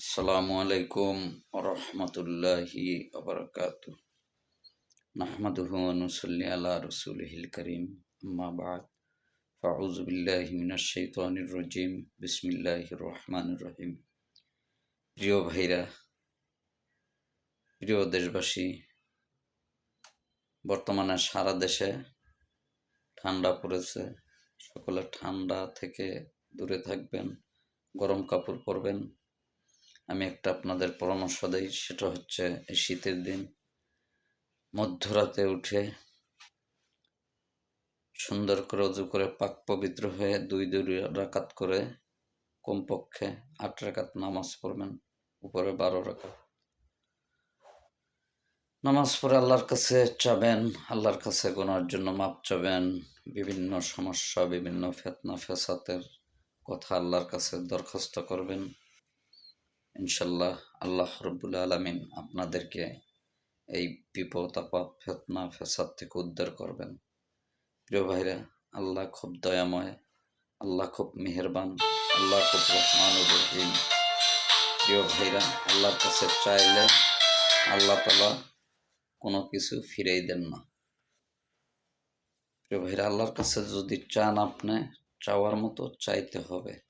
আসসালামু আলাইকুম রহমতুল্লাহি আবরকাত নাহমাদুহু অনুসল্লি আলা রসুলহিল করিম। আম্মা বাদ। ফাউজ বিল্লাহি মিনাশ শাইতানির রাজিম। বিসমিল্লাহির রহমানির রহিম। প্রিয় ভাইরা, প্রিয় দেশবাসী, বর্তমানে সারা দেশে ঠান্ডা পড়েছে। সকলে ঠান্ডা থেকে দূরে থাকবেন, গরম কাপড় পরবেন। আমি একটা আপনাদের পরামর্শ দিই, সেটা হচ্ছে এই শীতের দিন মধ্যরাতে উঠে সুন্দর করে অজু করে পাক পবিত্র হয়ে দুই দুই রাকাত করে কমপক্ষে আট রাকাত নামাজ পড়বেন, উপরে বারো রাকাত। নামাজ পড়ে আল্লাহর কাছে চাবেন, আল্লাহর কাছে গোনার জন্য মাপ চাবেন, বিভিন্ন সমস্যা, বিভিন্ন ফেতনা, ফেসাতের কথা আল্লাহর কাছে দরখাস্ত করবেন। ইনশাল্লাহ আল্লাহ রব্বুল আলমিন আপনাদেরকে এই বিপদ, আপদ, ফেতনা ফেসাদ থেকে উদ্ধার করবেন। প্রিয় ভাইরা, আল্লাহ খুব দয়াময়, আল্লাহ খুব মেহেরবান, আল্লাহ খুব রহমান রহিম। প্রিয় ভাইরা, আল্লাহর কাছে চাইলে আল্লাহ তালা কোনো কিছু ফিরেই দেন না। প্রিয় ভাইরা, আল্লাহর কাছে যদি চান আপনি, চাওয়ার মতো চাইতে হবে।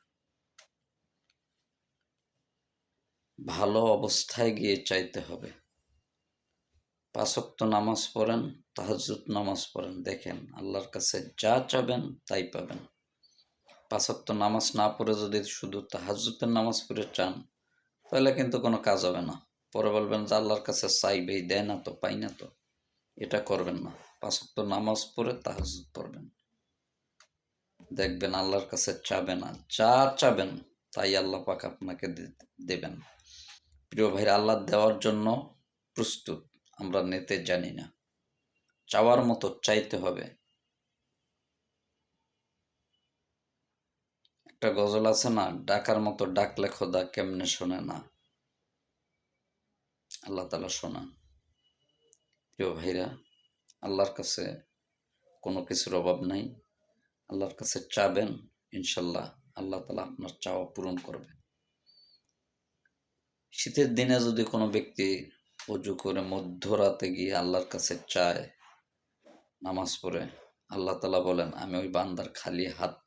ভালো অবস্থায় গিয়ে চাইতে হবে। পাঁচক্ত নামাজ পড়েন তাহাজুদ নামাজ পড়েন, দেখেন আল্লাহর কাছে যা চাবেন তাই পাবেন। পাঁচক্ত নামাজ না পড়ে যদি শুধু তাহাজুতের নামাজ পড়ে চান, তাহলে কিন্তু কোনো কাজ হবে না। পরে বলবেন যে আল্লাহর কাছে চাইবেই দেয় না তো, পাই না তো। এটা করবেন না। পাঁচক্ত নামাজ পড়ে তাহাজুদ পড়বেন। দেখবেন আল্লাহর কাছে চাবে না। যা চাবেন তাই আল্লাহ পাক আপনাকে দেবেন। প্রিয় ভাইরা, আল্লাহ দেওয়ার জন্য প্রস্তুত। আমরা নিতে জানি না। চাওয়ার মতো চাইতে হবে। একটা গজল আছে না, ডাকার মতো ডাকলে খোদা কেমনে শোনে না? আল্লাহ তালা শোনান। প্রিয় ভাইরা, আল্লাহর কাছে কোনো কিছুর অভাব নাই। আল্লাহর কাছে চাবেন ইনশাল্লাহ আল্লাহ তালা আপনার চাওয়া পূরণ করবে শীতের দিনে যদি কোনো ব্যক্তি অজু করে মধ্যরাতে গিয়ে আল্লাহর কাছে চায় নামাজ পড়ে, আল্লাহ তালা বলেন, আমি ওই বান্দার খালি হাত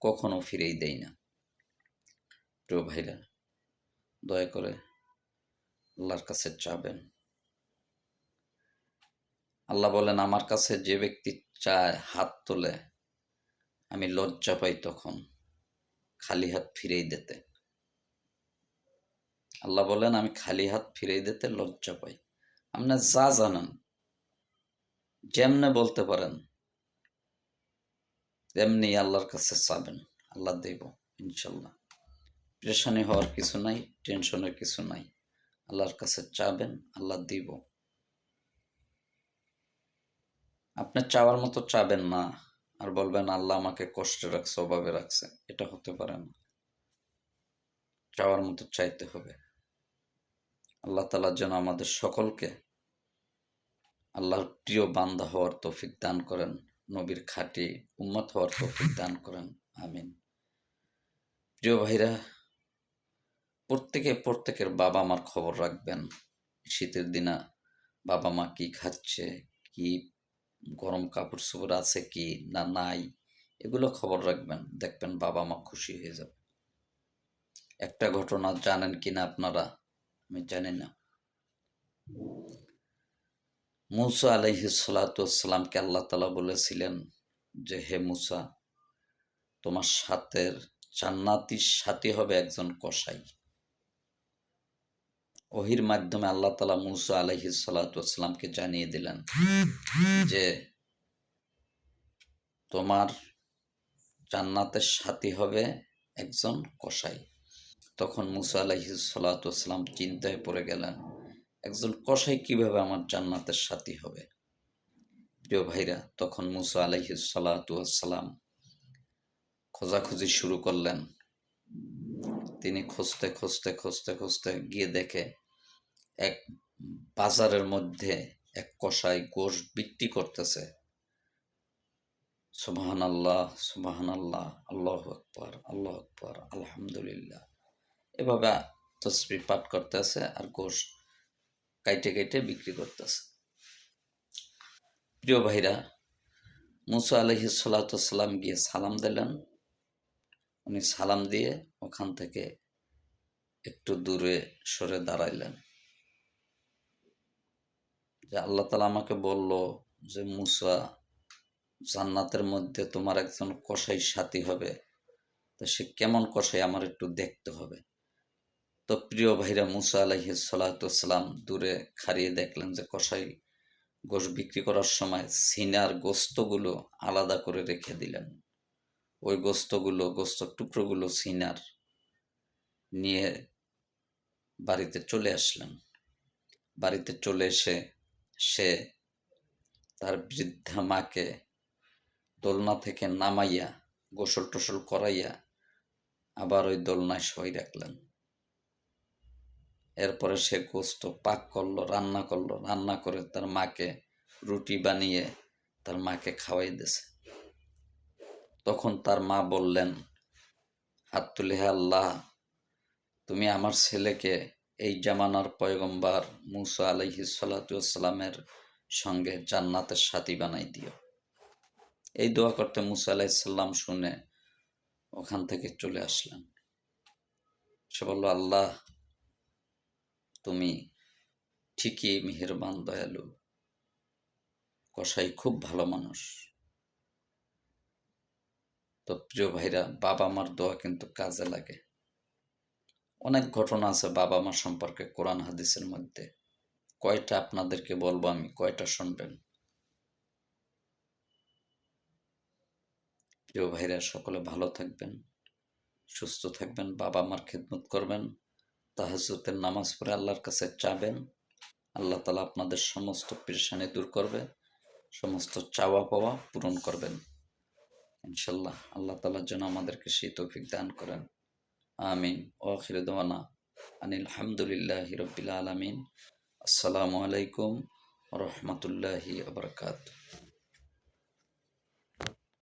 কখনো ফিরেই দেই না। প্রিয় ভাইরা, দয়া করে আল্লাহর কাছে চাবেন। আল্লাহ বলেন, আমার কাছে যে ব্যক্তি চায় হাত তোলে, আমি লজ্জা পাই তখন খালি হাত ফিরেই দিতে। আল্লাহ বলেন, আমি খালি হাত ফিরেই দিতে লজ্জা পাই। আপনি যা জানেন, যেমনে বলতে পারেন, তেমনি আল্লাহর কাছে চাবেন। আল্লাহ দেব, ইনশাল্লাহ। প্রেশানি হওয়ার কিছু নাই, টেনশনের কিছু নাই। আল্লাহর কাছে চাবেন, আল্লাহ দিব। আপনি চাওয়ার মতো চাবেন না, আর বলবেন, আল্লাহ আমাকে কষ্টে রাখছে, অভাবে রাখছে। এটা হতে পারে না। চাওয়ার মতো চাইতে হবে। আল্লাহ তালা যেন আমাদের সকলকে আল্লাহর প্রিয় বান্দা হওয়ার তৌফিক দান করেন, নবীর খাটি উম্মত হওয়ার তৌফিক দান করেন, আমিন। প্রিয় ভাইরা, প্রত্যেকে প্রত্যেকের বাবা মার খবর রাখবেন, শীতের দিনা বাবা মা কি খাচ্ছে, কি গরম কাপড় চোপড় আছে কি না নাই, এগুলো খবর রাখবেন, দেখবেন বাবা মা খুশি হয়ে যাবে। একটা ঘটনা জানেন কিনা আপনারা? আমি জানি না। মুসা আলহি সালাতামকে আল্লাহ তালা বলেছিলেন যে, হে মুসা, তোমার সাথের জান্নাতির সাথী হবে একজন কসাই। ওহির মাধ্যমে আল্লাহ তালা মুসা আলহি সালাতামকে জানিয়ে দিলেন যে, তোমার জান্নাতের সাথী হবে একজন কসাই। তখন মুসা আলাহি সালাতাম চিন্তায় পড়ে গেলেন, একজন কসাই কীভাবে আমার জান্নাতের সাথী হবে? প্রিয় ভাইরা, তখন মুসা আলাহি সালাতাম খোঁজাখুঁজি শুরু করলেন। তিনি খুঁজতে খুঁজতে খুঁজতে খুঁজতে গিয়ে দেখে এক বাজারের মধ্যে এক কষাই গোশ বিক্রি করতেছে। সুবাহান আল্লাহ সুবাহান আল্লাহ আল্লাহ আকবর আল্লাহ আকবর, আলহামদুলিল্লাহ। এভাবে তসবি পাঠ করতে আছে আর গোশ কাইটে কাইটে বিক্রি করতেছে। প্রিয় ভাইরা, মুসা আলহি সাল্লাম গিয়ে সালাম দিলেন। উনি সালাম দিয়ে ওখান থেকে একটু দূরে সরে দাঁড়াইলেন। যে আল্লাহ তালা আমাকে বলল যে, মুসা, জান্নাতের মধ্যে তোমার একজন কসাই সাথী হবে। তো সে কেমন কসাই? আমার একটু দেখতে হবে। তো প্রিয় ভাইরা, মুসা আলহি সাল্লাম দূরে খারিয়ে দেখলেন যে কসাই গোশ বিক্রি করার সময় সিনার গোস্তগুলো আলাদা করে রেখে দিলেন। ওই গোস্তগুলো গোস্ত টুকরোগুলো সিনার নিয়ে বাড়িতে চলে আসলেন। বাড়িতে চলে এসে সে তার বৃদ্ধা মাকে দোলনা থেকে নামাইয়া গোসল টোসল করাইয়া আবার ওই দোলনায় সই রাখলেন। এরপরে সে গোস্ত পাক করল, রান্না করল। রান্না করে তার মাকে রুটি বানিয়ে তার মাকে খাওয়াই দিছে তখন তার মা বললেন, হাত তুলে আল্লাহ, তুমি আমার ছেলেকে এই জামানার পয়গম্বার মুসা আলহি সাল্লামের সঙ্গে জান্নাতের সাথী বানাই দিও। এই দোয়া করতে মুসা আলাইসাল্লাম শুনে ওখান থেকে চলে আসলেন। সে বলল, আল্লাহ তুমি ঠিকই মেহেরবান, দয়ালু। কসাই খুব ভালো মানুষ। তো প্রিয় ভাইরা বাবা মার দোয়া কিন্তু কাজে লাগে। অনেক ঘটনা আছে বাবা মা সম্পর্কে কোরআন, হাদিসের মধ্যে। কয়টা আপনাদেরকে বলব আমি, কয়টা শুনবেন? প্রিয় ভাইরা, সকলে ভালো থাকবেন, সুস্থ থাকবেন বাবা মার খেদমত করবেন। তাহাজুতের নামাজ পড়ে আল্লাহর কাছে চাবেন। আল্লাহ তালা আপনাদের সমস্ত পেরেশানি দূর করবে, সমস্ত চাওয়া পাওয়া পূরণ করবেন। ইনশাল্লাহ আল্লাহ তালার জন্য আমাদেরকে সেই তৌফিক দান করেন। আমিন। ও আখির দোয়ানা আনিল হামদুলিল্লাহ রবিল আলমিন। আসসালামু আলাইকুম রহমতুল্লাহি আবরকাত